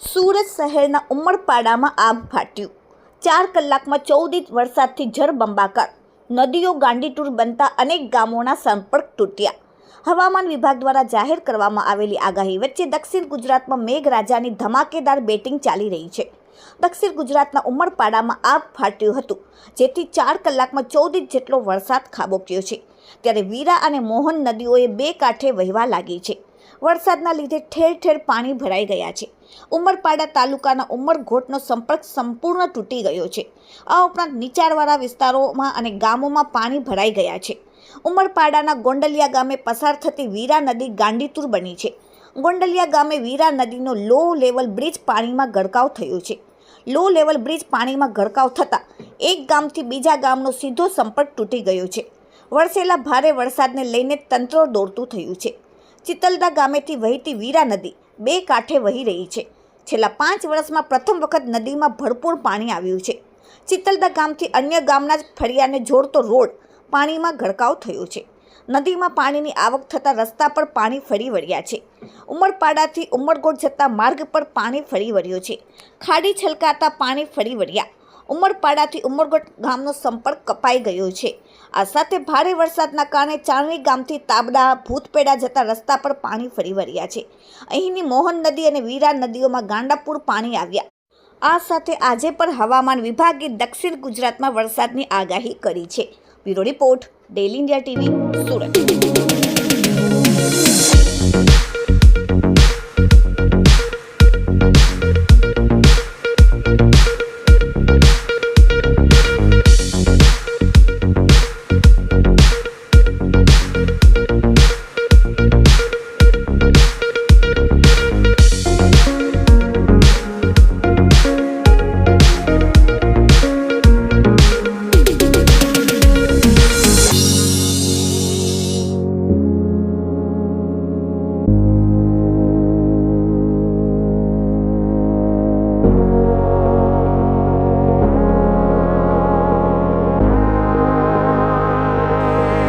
સુરત શહેરના ઉમરપાડામાં આગ ફાટ્યું. ચાર કલાકમાં ચૌદ ઇંચ વરસાદથી જળબંબાકાર નદીઓ ગાંડીટૂર બનતા અનેક ગામોના સંપર્ક તૂટ્યા. હવામાન વિભાગ દ્વારા જાહેર કરવામાં આવેલી આગાહી વચ્ચે દક્ષિણ ગુજરાતમાં મેઘરાજાની ધમાકેદાર બેટિંગ ચાલી રહી છે. દક્ષિણ ગુજરાતના ઉમરપાડામાં આગ ફાટ્યું હતું, જેથી ચાર કલાકમાં ચૌદ ઇંચ જેટલો વરસાદ ખાબોક્યો છે. ત્યારે વીરા અને મોહન નદીઓએ બે કાંઠે વહેવા લાગી છે. વરસાદના લીધે ઠેર ઠેર પાણી ભરાઈ ગયા છે. ઉમરપાડા તાલુકાના ઉમરઘોટનો સંપર્ક સંપૂર્ણ તૂટી ગયો છે. આ ઉપરાંત નીચાણવાળા વિસ્તારોમાં અને ગામોમાં પાણી ભરાઈ ગયા છે. ઉમરપાડાના ગોંડલિયા ગામે પસાર થતી વીરા નદી ગાંડીતુર બની છે. ગોંડલિયા ગામે વીરા નદીનો લો લેવલ બ્રિજ પાણીમાં ગરકાવ થયો છે. લો લેવલ બ્રિજ પાણીમાં ગરકાવ થતાં એક ગામથી બીજા ગામનો સીધો સંપર્ક તૂટી ગયો છે. વરસેલા ભારે વરસાદને લઈને તંત્ર દોડતું થયું છે. ચિતલદા ગામેથી વહેતી વીરા નદી બે કાંઠે વહી રહી છે. છેલ્લા પાંચ વર્ષમાં પ્રથમ વખત નદીમાં ભરપૂર પાણી આવ્યું છે. ચિતલદા ગામથી અન્ય ગામના જ ફળિયાને જોડતો રોડ પાણીમાં ગરકાવ થયો છે. નદીમાં પાણીની આવક થતાં રસ્તા પર પાણી ફરી વળ્યા છે. ઉમરપાડાથી ઉમરગોડ જતા માર્ગ પર પાણી ફરી વળ્યો છે. ખાડી છલકાતા પાણી ફરી વળ્યા. ઉમરપાડાથી ઉમરગઢ ગામનો સંપર્ક કપાઈ ગયો છે. આ સાથે ભારે વરસાદના કારણે ચારણી ગામથી તાબડા, ભૂતપેડા જતા રસ્તા પર પાણી ફરી વળ્યા છે. અહીંની મોહન નદી અને વીરા નદીઓમાં ગાંડાપુર પાણી આવ્યા. આ સાથે આજે પણ હવામાન વિભાગે દક્ષિણ ગુજરાતમાં વરસાદની આગાહી કરી છે. Bureau report daily India TV, Surat.